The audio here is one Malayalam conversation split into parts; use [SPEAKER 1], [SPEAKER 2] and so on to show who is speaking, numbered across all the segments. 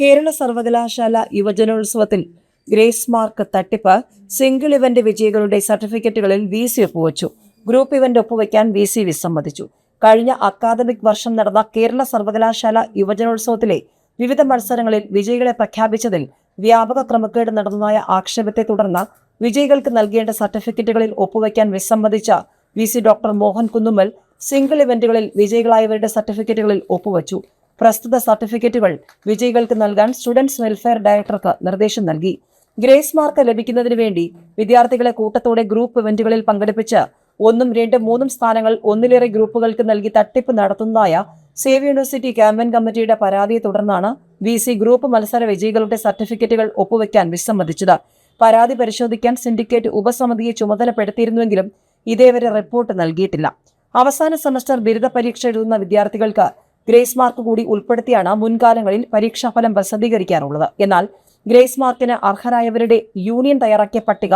[SPEAKER 1] കേരള സർവകലാശാല യുവജനോത്സവത്തിൽ ഗ്രേസ് മാർക്ക് തട്ടിപ്പ് സിംഗിൾ ഇവന്റ് വിജയികളുടെ സർട്ടിഫിക്കറ്റുകളിൽ വി സി ഒപ്പുവച്ചു ഗ്രൂപ്പ് ഇവന്റ് ഒപ്പുവയ്ക്കാൻ വി സി വിസമ്മതിച്ചു കഴിഞ്ഞ അക്കാദമിക് വർഷം നടന്ന കേരള സർവകലാശാല യുവജനോത്സവത്തിലെ വിവിധ മത്സരങ്ങളിൽ വിജയികളെ പ്രഖ്യാപിച്ചതിൽ വ്യാപക ക്രമക്കേട് നടന്നതായ ആക്ഷേപത്തെ തുടർന്ന് വിജയികൾക്ക് നൽകേണ്ട സർട്ടിഫിക്കറ്റുകളിൽ ഒപ്പുവയ്ക്കാൻ വിസമ്മതിച്ച V C doctor Mohan Kunnummal single ഇവന്റുകളിൽ വിജയികളായവരുടെ സർട്ടിഫിക്കറ്റുകളിൽ ഒപ്പുവച്ചു. പ്രസ്തുത സർട്ടിഫിക്കറ്റുകൾ വിജയികൾക്ക് നൽകാൻ സ്റ്റുഡൻസ് വെൽഫെയർ ഡയറക്ടർക്ക് നിർദ്ദേശം നൽകി. ഗ്രേസ് മാർക്ക് ലഭിക്കുന്നതിന് വേണ്ടി വിദ്യാർത്ഥികളെ കൂട്ടത്തോടെ ഗ്രൂപ്പ് ഇവന്റുകളിൽ പങ്കെടുപ്പിച്ച് ഒന്നും രണ്ടും മൂന്നും സ്ഥാനങ്ങൾ ഒന്നിലേറെ ഗ്രൂപ്പുകൾക്ക് നൽകി തട്ടിപ്പ് നടത്തുന്നതായ സേവ് യൂണിവേഴ്സിറ്റി ക്യാമ്പയിൻ കമ്മിറ്റിയുടെ പരാതിയെ തുടർന്നാണ് വി സി ഗ്രൂപ്പ് മത്സര വിജയികളുടെ സർട്ടിഫിക്കറ്റുകൾ ഒപ്പുവെക്കാൻ വിസമ്മതിച്ചത്. പരാതി പരിശോധിക്കാൻ സിൻഡിക്കേറ്റ് ഉപസമിതിയെ ചുമതലപ്പെടുത്തിയിരുന്നുവെങ്കിലും ഇതേവരെ റിപ്പോർട്ട് നൽകിയിട്ടില്ല. അവസാന സെമസ്റ്റർ ബിരുദ പരീക്ഷ എഴുതുന്ന വിദ്യാർത്ഥികൾക്ക് ഗ്രേസ് മാർക്ക് കൂടി ഉൾപ്പെടുത്തിയാണ് മുൻകാലങ്ങളിൽ പരീക്ഷാഫലം പ്രസിദ്ധീകരിക്കാറുള്ളത്. എന്നാൽ ഗ്രേസ് മാർക്കിന് അർഹരായവരുടെ യൂണിയൻ തയ്യാറാക്കിയ പട്ടിക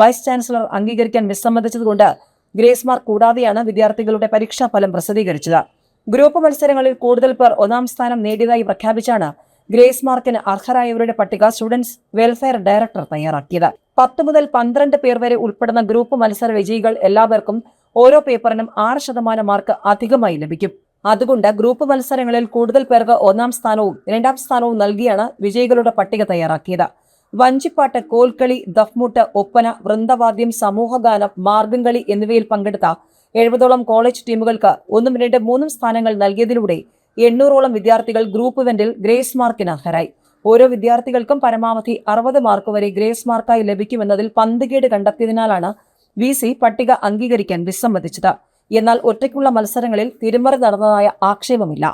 [SPEAKER 1] വൈസ് ചാൻസലർ അംഗീകരിക്കാൻ വിസമ്മതിച്ചതുകൊണ്ട് ഗ്രേസ് മാർക്ക് കൂടാതെയാണ് വിദ്യാർത്ഥികളുടെ പരീക്ഷാഫലം പ്രസിദ്ധീകരിച്ചത്. ഗ്രൂപ്പ് മത്സരങ്ങളിൽ കൂടുതൽ പേർ ഒന്നാം സ്ഥാനം നേടിയതായി പ്രഖ്യാപിച്ചാണ് ഗ്രേസ് മാർക്കിന് അർഹരായവരുടെ പട്ടിക സ്റ്റുഡൻസ് വെൽഫെയർ ഡയറക്ടർ തയ്യാറാക്കിയത്. പത്ത് മുതൽ പന്ത്രണ്ട് പേർ വരെ ഉൾപ്പെടുന്ന ഗ്രൂപ്പ് മത്സര വിജയികൾ എല്ലാവർക്കും ഓരോ പേപ്പറിനും ആറ് ശതമാനം മാർക്ക് അധികമായി ലഭിക്കും. അതുകൊണ്ട് ഗ്രൂപ്പ് മത്സരങ്ങളിൽ കൂടുതൽ പേർക്ക് ഒന്നാം സ്ഥാനവും രണ്ടാം സ്ഥാനവും നൽകിയാണ് വിജയികളുടെ പട്ടിക തയ്യാറാക്കിയത്. വഞ്ചിപ്പാട്ട് കോൽക്കളി ദഫ്മുട്ട് ഒപ്പന വൃന്ദവാദ്യം സമൂഹഗാനം മാർഗംകളി എന്നിവയിൽ പങ്കെടുത്ത എഴുപതോളം കോളേജ് ടീമുകൾക്ക് ഒന്നും രണ്ടും മൂന്നും സ്ഥാനങ്ങൾ നൽകിയതിലൂടെ എണ്ണൂറോളം വിദ്യാർത്ഥികൾ ഗ്രൂപ്പ് ഇവന്റിൽ ഗ്രേസ് മാർക്കിന് അർഹരായി. ഓരോ വിദ്യാർത്ഥികൾക്കും പരമാവധി അറുപത് മാർക്ക് വരെ ഗ്രേസ് മാർക്കായി ലഭിക്കുമെന്നതിൽ പന്തുകേട് കണ്ടെത്തിയതിനാലാണ് വി പട്ടിക അംഗീകരിക്കാൻ വിസമ്മതിച്ചത്. എന്നാൽ ഒറ്റയ്ക്കുള്ള മത്സരങ്ങളിൽ തിരുമറി നടന്നതായ ആക്ഷേപമില്ല.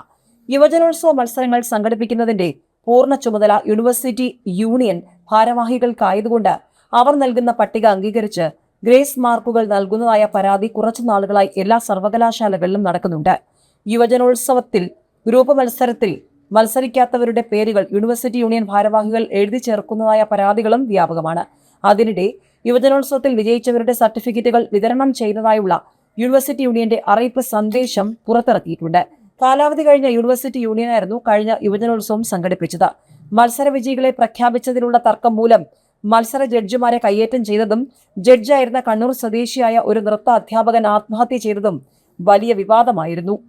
[SPEAKER 1] യുവജനോത്സവ മത്സരങ്ങൾ സംഘടിപ്പിക്കുന്നതിന്റെ പൂർണ ചുമതല യൂണിവേഴ്സിറ്റി യൂണിയൻ ഭാരവാഹികൾക്കായതുകൊണ്ട് അവർ നൽകുന്ന പട്ടിക അംഗീകരിച്ച് ഗ്രേസ് മാർക്കുകൾ നൽകുന്നതായ പരാതി കുറച്ചു നാളുകളായി എല്ലാ സർവകലാശാലകളിലും നടക്കുന്നുണ്ട്. യുവജനോത്സവത്തിൽ ഗ്രൂപ്പ് മത്സരത്തിൽ മത്സരിക്കാത്തവരുടെ പേരുകൾ യൂണിവേഴ്സിറ്റി യൂണിയൻ ഭാരവാഹികൾ എഴുതി ചേർക്കുന്നതായ പരാതികളും വ്യാപകമാണ്. അതിനിടെ യുവജനോത്സവത്തിൽ വിജയിച്ചവരുടെ സർട്ടിഫിക്കറ്റുകൾ വിതരണം ചെയ്യുന്നതായുള്ള യൂണിവേഴ്സിറ്റി യൂണിയന്റെ അറിയിപ്പ് സന്ദേശം പുറത്തിറക്കിയിട്ടുണ്ട്. കാലാവധി കഴിഞ്ഞ യൂണിവേഴ്സിറ്റി യൂണിയനായിരുന്നു കഴിഞ്ഞ യുവജനോത്സവം സംഘടിപ്പിച്ചത്. മത്സര വിജയികളെ പ്രഖ്യാപിച്ചതിലുള്ള തർക്കം മൂലം മത്സര ജഡ്ജിമാരെ കയ്യേറ്റം ചെയ്തതും ജഡ്ജായിരുന്ന കണ്ണൂർ സ്വദേശിയായ ഒരു നൃത്ത അധ്യാപകൻ ആത്മഹത്യ ചെയ്തതും വലിയ വിവാദമായിരുന്നു.